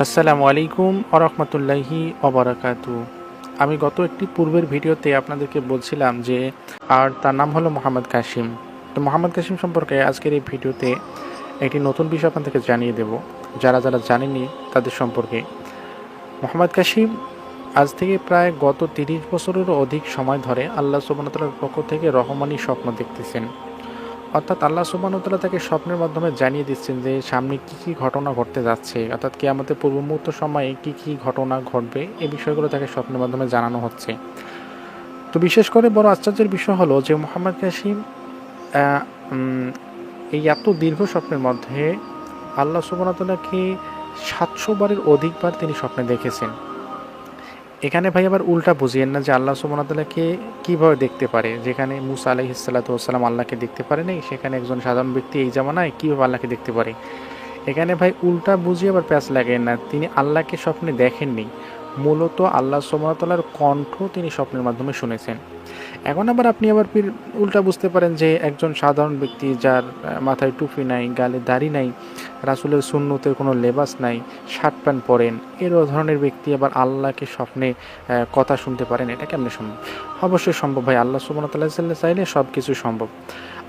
আসসালামু আলাইকুম আরহামতুল্লাহি অবরাকাতু আমি গত একটি পূর্বের ভিডিওতে আপনাদেরকে বলছিলাম যে, আর তার নাম হলো মোহাম্মদ কাশিম তো মোহাম্মদ কাশিম সম্পর্কে আজকের এই ভিডিওতে একটি নতুন বিষয় আপনাদেরকে জানিয়ে দেব। যারা যারা জানেনি তাদের সম্পর্কে। মোহাম্মদ কাশিম আজ থেকে প্রায় গত তিরিশ বছরেরও অধিক সময় ধরে আল্লাহ সুবাহতালার পক্ষ থেকে রহমানি স্বপ্ন দেখতেছেন। অর্থাৎ আল্লাহ সুবাহতাল্লাহ তাকে স্বপ্নের মাধ্যমে জানিয়ে দিচ্ছেন যে সামনে কী কী ঘটনা ঘটতে যাচ্ছে, অর্থাৎ কি আমাদের পূর্ব মুহূর্ত সময়ে কী কী ঘটনা ঘটবে, এই বিষয়গুলো তাকে স্বপ্নের মাধ্যমে জানানো হচ্ছে। তো বিশেষ করে বড় আশ্চর্যের বিষয় হলো যে মোহাম্মদ কাসিম এই এত দীর্ঘ স্বপ্নের মধ্যে আল্লাহ সুবাহতাল্লাহকে সাতশো বারের অধিকবার তিনি স্বপ্নে দেখেছেন। এখানে ভাই আবার উল্টা বুঝিয়েন না যে আল্লাহ সুবহানাহু কীভাবে দেখতে পারে? যেখানে মুসা আলাইহিসাল্লাতাম আল্লাহকে দেখতে পারে নাই, সেখানে একজন সাধারণ ব্যক্তি এই জামানায় কীভাবে আল্লাহকে দেখতে পারে? এখানে ভাই উল্টা বুঝিয়ে আবার প্যাঁচ লাগেন না, তিনি আল্লাহকে স্বপ্নে দেখেননি। মূলত আল্লাহ সুবহানাহুর কণ্ঠ তিনি স্বপ্নের মাধ্যমে শুনেছেন। এখন আবার আপনি আবার উল্টা বুঝতে পারেন যে একজন সাধারণ ব্যক্তি যার মাথায় টুপি নাই, গালে দাড়ি নাই, রাসুলের সুন্নতের কোনো লেবাস নাই, শার্ট প্যান্ট পরেন এর ধরনের ব্যক্তি আবার আল্লাহকে স্বপ্নে কথা শুনতে পারেন, এটা কেমনে সম্ভব? অবশ্যই সম্ভব ভাই, আল্লাহ সুবাহ তাল্লাহ চাইলে সব কিছু সম্ভব।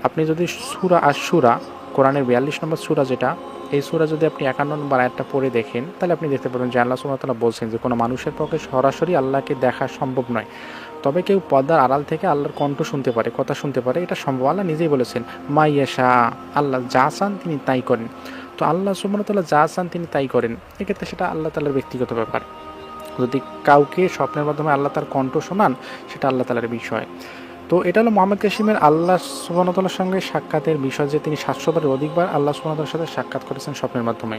আপনি যদি সুরা আর সুরা কোরআনের বিয়াল্লিশ নম্বর সুরা যেটা এই সুরা যদি আপনি একান্ন নম্বর আয়াতটা পড়ে দেখেন, তাহলে আপনি দেখতে পাবেন যে আল্লাহ সুবাহ বলছেন যে কোনো মানুষের পক্ষে সরাসরি আল্লাহকে দেখা সম্ভব নয়। তবে কেউ পর্দার আড়াল থেকে আল্লাহর কণ্ঠ শুনতে পারে, কথা শুনতে পারে, এটা সম্ভব। আল্লাহ নিজেই বলেছেন মাইয়াশা আল্লাহ যা চান তিনি তাই করেন। তো আল্লাহ সুবহানাহু যা চান তিনি তাই করেন। এক্ষেত্রে সেটা আল্লাহ তালার ব্যক্তিগত ব্যাপার। যদি কাউকে স্বপ্নের মাধ্যমে আল্লাহ তার কণ্ঠ শোনান, সেটা আল্লাহ তালার বিষয়। তো এটা হলো মোহাম্মদ কাসিমের আল্লাহ সুবাহতাল্লার সঙ্গে সাক্ষাতের বিষয় যে তিনি সাতশোবারের অধিকবার আল্লাহ সুবাহতাল্লার সাথে সাক্ষাৎ করেছেন স্বপ্নের মাধ্যমে।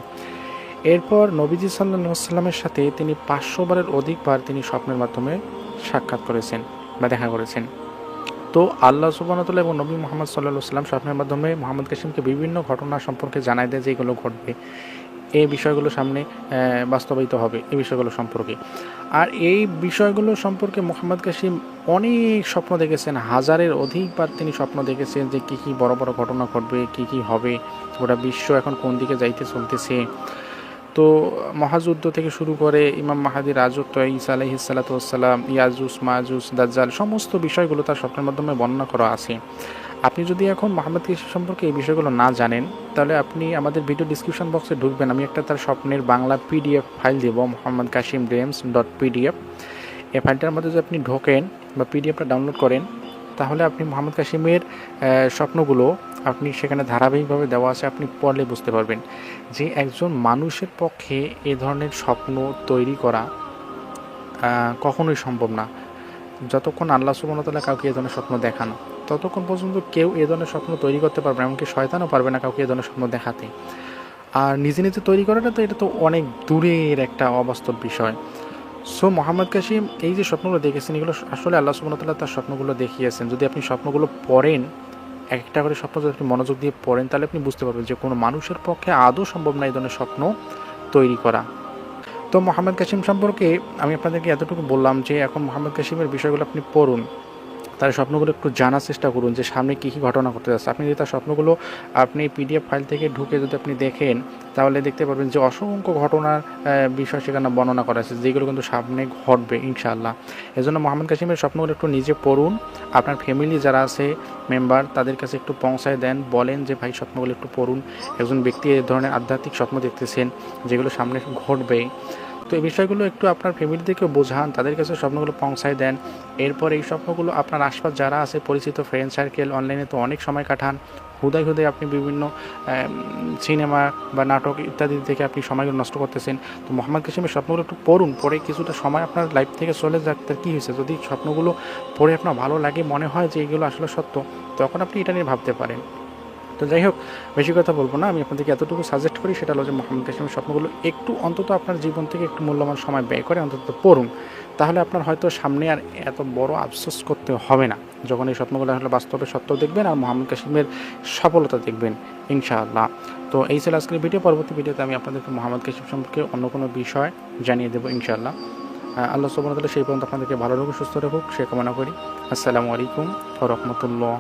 এরপর নবীজি সাল্লাহ সাল্লামের সাথে তিনি পাঁচশো বারের অধিকবার তিনি স্বপ্নের মাধ্যমে সাক্ষাৎ করেছেন বা দেখা করেছেন। তো আল্লাহ সুবাহতাল্লাহ এবং নবী মোহাম্মদ সাল্লাহ সাল্লাম স্বপ্নের মাধ্যমে মোহাম্মদ কাসিমকে বিভিন্ন ঘটনা সম্পর্কে জানাই দেয় যে এগুলো ঘটবে। এই বিষয়গুলো সামনে বাস্তবায়িত হবে এই বিষয়গুলো সম্পর্কে। আর এই বিষয়গুলো সম্পর্কে মোহাম্মদ কাসিম অনেক স্বপ্ন দেখেছেন, হাজারের অধিকবার তিনি স্বপ্ন দেখেছেন যে কী কী বড় বড় ঘটনা ঘটবে, কী কী হবে, গোটা বিশ্ব এখন কোন দিকে যাইতে চলতেছে। তো মহাযুদ্ধ থেকে শুরু করে ইমাম মাহাদির রাজত্ব ইসা আলাইহিসাল্লাতাম ইয়াজুস মাহাজুস দাজ্জাল, সমস্ত বিষয়গুলো তার স্বপ্নের মাধ্যমে বর্ণনা করা আছে। আপনি যদি এখন মোহাম্মদ কৃষি সম্পর্কে এই বিষয়গুলো না জানেন, তাহলে আপনি আমাদের ভিডিও ডিসক্রিপশন বক্সে ঢুকবেন। আমি একটা তার স্বপ্নের বাংলা পিডিএফ ফাইল দেবো, Mohammad Kashim dreams dot PDF এই ফাইলটার মধ্যে যদি আপনি ঢোকেন বা পিডিএফটা ডাউনলোড করেন, তাহলে আপনি মোহাম্মদ কাশিমের স্বপ্নগুলো আপনি সেখানে ধারাবাহিকভাবে দেওয়া আছে, আপনি পড়লে বুঝতে পারবেন যে একজন মানুষের পক্ষে এ ধরনের স্বপ্ন তৈরি করা কখনোই সম্ভব না। যতক্ষণ আল্লাহ সুবনতাল্লাহ কাউকে এ ধরনের স্বপ্ন দেখানো, ততক্ষণ পর্যন্ত কেউ এ ধরনের স্বপ্ন তৈরি করতে পারবে না, এমনকি শয়তানও পারবে না কাউকে এ ধরনের স্বপ্ন দেখাতে। আর নিজে নিজে তৈরি করাটা তো, এটা তো অনেক দূরের একটা অবাস্তব বিষয়। সো মোহাম্মদ কাসিম, এই যে স্বপ্নগুলো দেখেছেন, এগুলো আসলে আল্লাহ সুবনতাল্লাহ তার স্বপ্নগুলো দেখিয়েছেন। যদি আপনি স্বপ্নগুলো পড়েন এক একটা করে স্বপ্ন যদি আপনি মনোযোগ দিয়ে পড়েন, তাহলে আপনি বুঝতে পারবেন যে কোনো মানুষের পক্ষে আদৌ সম্ভব না এই ধরনের স্বপ্ন তৈরি করা। তো মোহাম্মদ কাসিম সম্পর্কে আমি আপনাদেরকে এতটুকু বললাম যে এখন মোহাম্মদ কাসিমের বিষয়গুলো আপনি পড়ুন, তার স্বপ্নগুলো একটু জানার চেষ্টা করুন যে সামনে কী কী ঘটনা ঘটতে যাচ্ছে। আপনি যদি তার স্বপ্নগুলো আপনি পিডিএফ ফাইল থেকে ঢুকে যদি আপনি দেখেন তাহলে দেখতে পারবেন যে অসংখ্য ঘটনার বিষয় সেখানে বর্ণনা করা আছে, যেগুলো কিন্তু সামনে ঘটবে, ইনশাআল্লাহ। জন্য মোহাম্মদ কাশিমের স্বপ্নগুলো একটু নিজে পড়ুন। আপনার ফ্যামিলি যারা আছে মেম্বার তাদের কাছে একটু পৌঁছায় দেন, বলেন যে ভাই স্বপ্নগুলো একটু পড়ুন। একজন ব্যক্তি এ ধরনের আধ্যাত্মিক স্বপ্ন দেখতেছেন, যেগুলো সামনে ঘটবে। তো এই বিষয়গুলো একটু আপনার ফ্যামিলিদেরকেও বোঝান, তাদের কাছে স্বপ্নগুলো পৌঁছায় দেন। এরপর এই স্বপ্নগুলো আপনার আশপাশ যারা আছে, পরিচিত ফ্রেন্ড সার্কেল অনলাইনে তো অনেক সময় কাটান। হুদায় হুদায় আপনি বিভিন্ন সিনেমা বা নাটক ইত্যাদি থেকে আপনি সময়গুলো নষ্ট করতেছেন। তো মোহাম্মদ কাসিমের স্বপ্নগুলো একটু পড়ুন পরে কিছুটা সময় আপনার লাইফ থেকে চলে যাক তার কী হয়েছে? যদি স্বপ্নগুলো পড়ে আপনার ভালো লাগে, মনে হয় যে এগুলো আসলে সত্য, তখন আপনি এটা নিয়ে ভাবতে পারেন। তো যাই হোক, বেশি কথা বলব না। আমি আপনাদেরকে এতটুকু সাজেস্ট করি, সেটা হলো যে মোহাম্মদ কাসিমের স্বপ্নগুলো একটু অন্তত আপনার জীবন থেকে একটু মূল্যবান সময় ব্যয় করে অন্তত পড়ুন। তাহলে আপনার হয়তো সামনে আর এত বড় আফসোস করতে হবে না। যখন এই স্বপ্নগুলো আসলে বাস্তবে সত্য দেখবেন আর মোহাম্মদ কাশিমের সফলতা দেখবেন, ইনশাআল্লাহ। তো এই ছিল আজকের ভিডিও। পরবর্তী ভিডিওতে আমি আপনাদেরকে মোহাম্মদ কাশিম সম্পর্কে অন্য কোনো বিষয় জানিয়ে দেবো, ইনশাআল্লাহ। আল্লাহ ওয়া সেই পর্যন্ত আপনাদেরকে ভালো রাখুক, সুস্থ রাখুক, সে কামনা করি। আসসালামু আলাইকুম ওয়া রাহমাতুল্লাহ।